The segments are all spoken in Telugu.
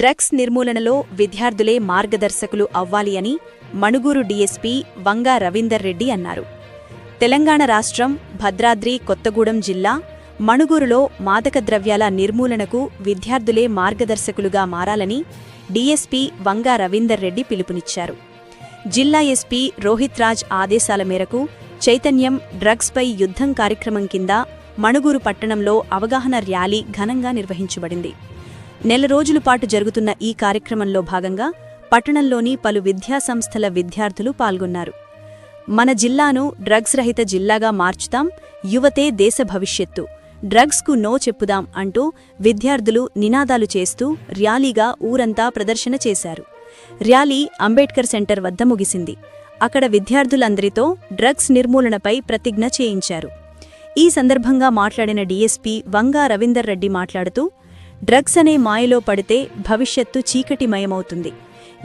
డ్రగ్స్ నిర్మూలనలో విద్యార్థులే మార్గదర్శకులు అవ్వాలి అని మణుగూరు డీఎస్పీ వంగా రవీందర్ రెడ్డి అన్నారు. తెలంగాణ రాష్ట్రం భద్రాద్రి కొత్తగూడెం జిల్లా మణుగూరులో మాదక ద్రవ్యాల నిర్మూలనకు విద్యార్థులే మార్గదర్శకులుగా మారాలని డీఎస్పీ వంగా రవీందర్ రెడ్డి పిలుపునిచ్చారు. జిల్లా ఎస్పీ రోహిత్ రాజ్ ఆదేశాల మేరకు చైతన్యం డ్రగ్స్పై యుద్ధం కార్యక్రమం కింద మణుగూరు పట్టణంలో అవగాహన ర్యాలీ ఘనంగా నిర్వహించబడింది. నెల రోజుల పాటు జరుగుతున్న ఈ కార్యక్రమంలో భాగంగా పట్టణంలోని పలు విద్యాసంస్థల విద్యార్థులు పాల్గొన్నారు. మన జిల్లాను డ్రగ్స్ రహిత జిల్లాగా మార్చుతాం యువతే దేశ భవిష్యత్తు. డ్రగ్స్కు నో చెప్పుదాం అంటూ విద్యార్థులు నినాదాలు చేస్తూ ర్యాలీగా ఊరంతా ప్రదర్శన చేశారు. ర్యాలీ అంబేడ్కర్ సెంటర్ వద్ద ముగిసింది. అక్కడ విద్యార్థులందరితో డ్రగ్స్ నిర్మూలనపై ప్రతిజ్ఞ చేయించారు. ఈ సందర్భంగా మాట్లాడిన డీఎస్పీ వంగా రవీందర్ రెడ్డి మాట్లాడుతూ డ్రగ్స్ అనే మాయలో పడితే భవిష్యత్తు చీకటిమయమవుతుంది.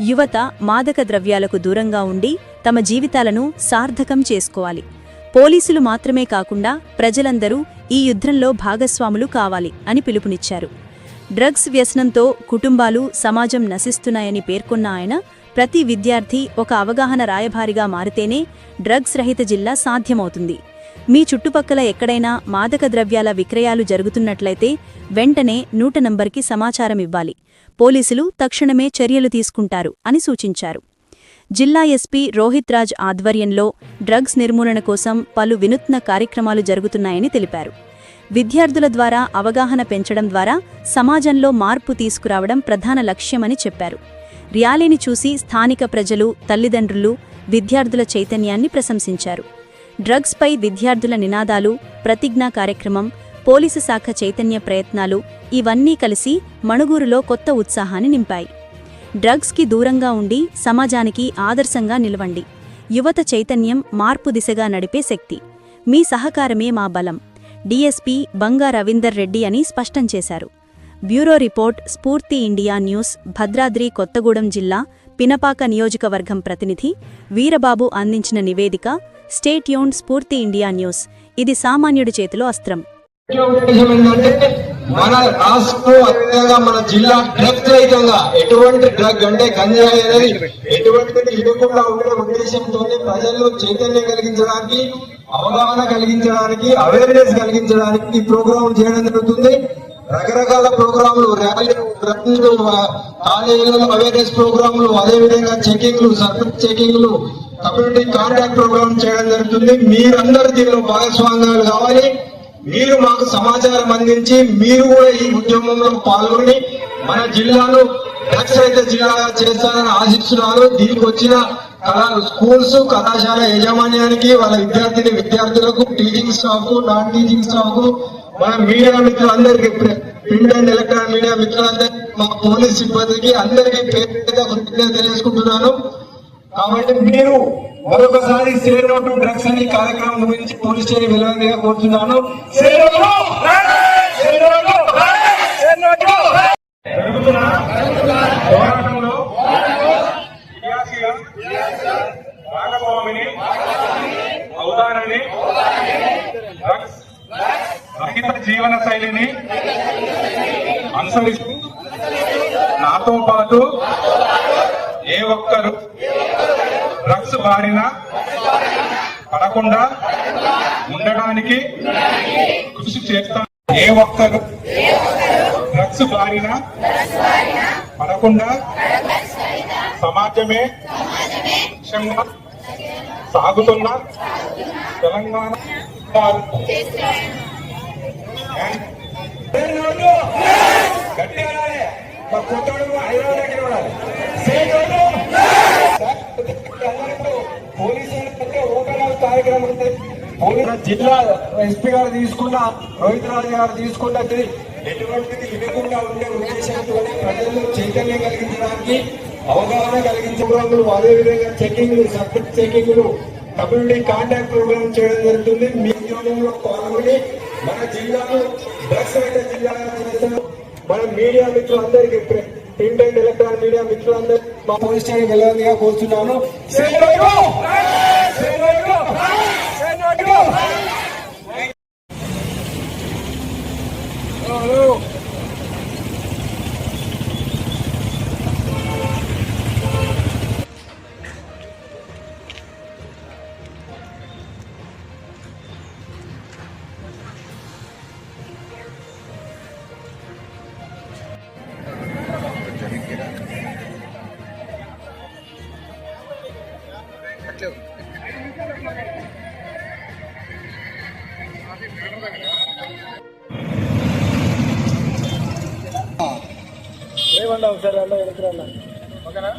యువత మాదక ద్రవ్యాలకు దూరంగా ఉండి తమ జీవితాలను సార్థకం చేసుకోవాలి. పోలీసులు మాత్రమే కాకుండా ప్రజలందరూ ఈ యుద్ధంలో భాగస్వాములు కావాలి అని పిలుపునిచ్చారు. డ్రగ్స్ వ్యసనంతో కుటుంబాలు సమాజం నశిస్తున్నాయని పేర్కొన్న ఆయన ప్రతి విద్యార్థి ఒక అవగాహన రాయభారిగా మారితేనే డ్రగ్స్ రహిత జిల్లా సాధ్యమవుతుంది. మీ చుట్టుపక్కల ఎక్కడైనా మాదక ద్రవ్యాల విక్రయాలు జరుగుతున్నట్లయితే వెంటనే నూట నంబర్కి సమాచారం ఇవ్వాలి. పోలీసులు తక్షణమే చర్యలు తీసుకుంటారు అని సూచించారు. జిల్లా ఎస్పీ రోహిత్ రాజ్ ఆధ్వర్యంలో డ్రగ్స్ నిర్మూలన కోసం పలు వినూత్న కార్యక్రమాలు జరుగుతున్నాయని తెలిపారు. విద్యార్థుల ద్వారా అవగాహన పెంచడం ద్వారా సమాజంలో మార్పు తీసుకురావడం ప్రధాన లక్ష్యమని చెప్పారు. ర్యాలీని చూసి స్థానిక ప్రజలు తల్లిదండ్రులు విద్యార్థుల చైతన్యాన్ని ప్రశంసించారు. డ్రగ్స్పై విద్యార్థుల నినాదాలు ప్రతిజ్ఞా కార్యక్రమం పోలీసు శాఖ చైతన్య ప్రయత్నాలు ఇవన్నీ కలిసి మణుగూరులో కొత్త ఉత్సాహాన్ని నింపాయి. డ్రగ్స్కి దూరంగా ఉండి సమాజానికి ఆదర్శంగా నిలవండి. యువత చైతన్యం మార్పు దిశగా నడిపే శక్తి. మీ సహకారమే మా బలం. డీఎస్పీ బంగా రవీందర్ రెడ్డి అని స్పష్టం చేశారు. Bureau report Sphoorthi India news Bhadradri Kothagudem జిల్లా పినపాక నియోజకవర్గం ప్రతినిధి వీరబాబు అందించిన నివేదిక స్టేట్ యూన్ స్ఫూర్తి ఇండియా న్యూస్ ఇది సామాన్యుడి చేతిలో అస్త్రం. మన రాష్ట్రం అదేవిధంగా మన జిల్లా డ్రగ్ రహితంగా ఎటువంటి డ్రగ్ అంటే గంజాయి అనేది ఎటువంటిది ఇవ్వకుండా ఉండే ఉద్దేశంతో ప్రజల్లో చైతన్యం కలిగించడానికి అవగాహన కలిగించడానికి అవేర్నెస్ కలిగించడానికి ఈ ప్రోగ్రాం చేయడం జరుగుతుంది. రకరకాల ప్రోగ్రాంలు ర్యాలీలు కాలేజీలలో అవేర్నెస్ ప్రోగ్రాంలు అదేవిధంగా చెకింగ్లు సర్వీస్ చెకింగ్లు కమ్యూనిటీ కాంటాక్ట్ ప్రోగ్రామ్ చేయడం జరుగుతుంది. మీరందరూ దీనిలో భాగస్వామ్యాలు కావాలి. మీరు మాకు సమాచారం అందించి మీరు కూడా ఈ ఉద్యమంలో పాల్గొని మన జిల్లాను నక్సలైత జిల్లాగా చేస్తారని ఆశిస్తున్నారు దీనికి వచ్చిన కళా స్కూల్స్ కళాశాల యాజమాన్యానికి వాళ్ళ విద్యార్థిని విద్యార్థులకు teaching staff non teaching staff మన మీడియా మిత్రులందరికీ ప్రింట్ అండ్ ఎలక్ట్రానిక్ మీడియా మిత్రులందరికీ మా పోలీస్ సిబ్బందికి అందరికీ పేరు తెలియజేసుకుంటున్నాను కాబట్టి మీరు మరొకసారి సేవ్ టు డ్రగ్స్ అనే కార్యక్రమం గురించి పోలీస్ స్టేషన్ వెళ్ళాలని కోరుతున్నాను. పోరాటంలో డ్రగ్స్ రహిత జీవన శైలిని అనుసరిస్తూ నాతో పాటు ఏ ఒక్కరు డ్రగ్స్ పడకుండా ఉండడానికి కృషి చేస్తాను ఏ ఒక్కరు డ్రగ్స్ బారిన పడకుండా సమాజమే లక్ష్యంగా సాగుతున్న తెలంగాణ గట్టిగా రాలే. మా కొత్తోడు హైదరాబాద్ కార్యక్రమం ఉంది పోలీసు జిల్లా ఎస్పీ గారు తీసుకున్న రోహిత్ రాజు గారు తీసుకున్నది ఎటువంటిది వినకుండా ఉండే ఉద్దేశంతో ప్రజల్లో చైతన్యం కలిగించడానికి అవగాహన కలిగించడంలో అదేవిధంగా చెకింగ్లు సబ్జెక్ట్ చెకింగ్లు కమ్యూనిటీ కాంటాక్ట్ ప్రోగ్రామ్ చేయడం జరుగుతుంది. మీ ఉద్యోగంలో పాల్గొని మన జిల్లాను డ్రగ్స్ రహిత జిల్లాగా చేస్తాం మన మీడియా మిత్రులందరికీ ప్రింట్ అండ్ ఎలక్ట్రానిక్ మీడియా మిత్రులందరికీ మా పోలీస్ స్టేషన్ వెళ్ళాలని కోరుతున్నాను వచ్చావు ఏమండి ఒకసారి వెళ్ళ ఎదురు ఓకేనా?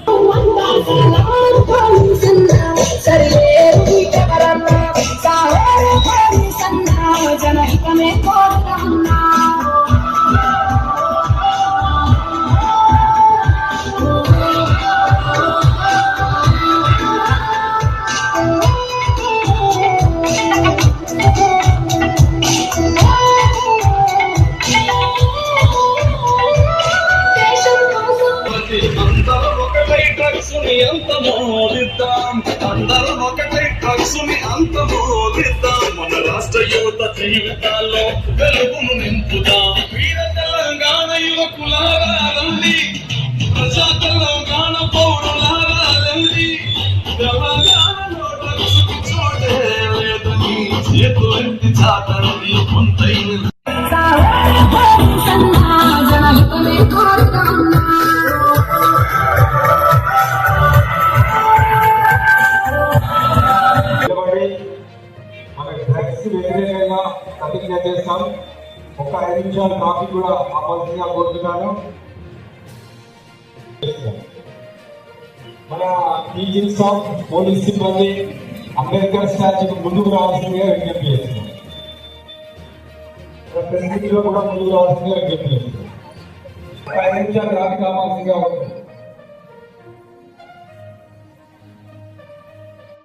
ని అంత మోదిద్దాం అందరం ఒకటే డ్రగ్స్ని అంత మోదిద్దాం మన రాష్ట్ర యువత జీవితాల్లో వెలుగును నింపుదాం. వీర తెలంగాణ యువకులారా రండి. ప్రజా తెలంగాణ పౌరులారా రండి. తెలంగాణలో డ్రగ్స్కి చోటే లేదని చేతులెత్తి చాటండి. కొంతైన ప్రతిజ్ఞ చేస్తాం. ఒక ఐదు నిమిషాలు కాఫీ కూడా ఆపాల్సిందిగా కోరుతున్నాను. మన టీచింగ్ స్టాఫ్ పోలీస్ సిబ్బంది అంబేద్కర్ స్టాచ్యూకి ముందుకు రావాల్సిందిగా విజ్ఞప్తి చేస్తున్నాం. ప్రెసిడెంట్ కూడా ముందుకు రావాల్సిందిగా విజ్ఞప్తి చేస్తున్నాం. ఒక ఐదు నిమిషాలు కాఫీ కావాల్సిందిగా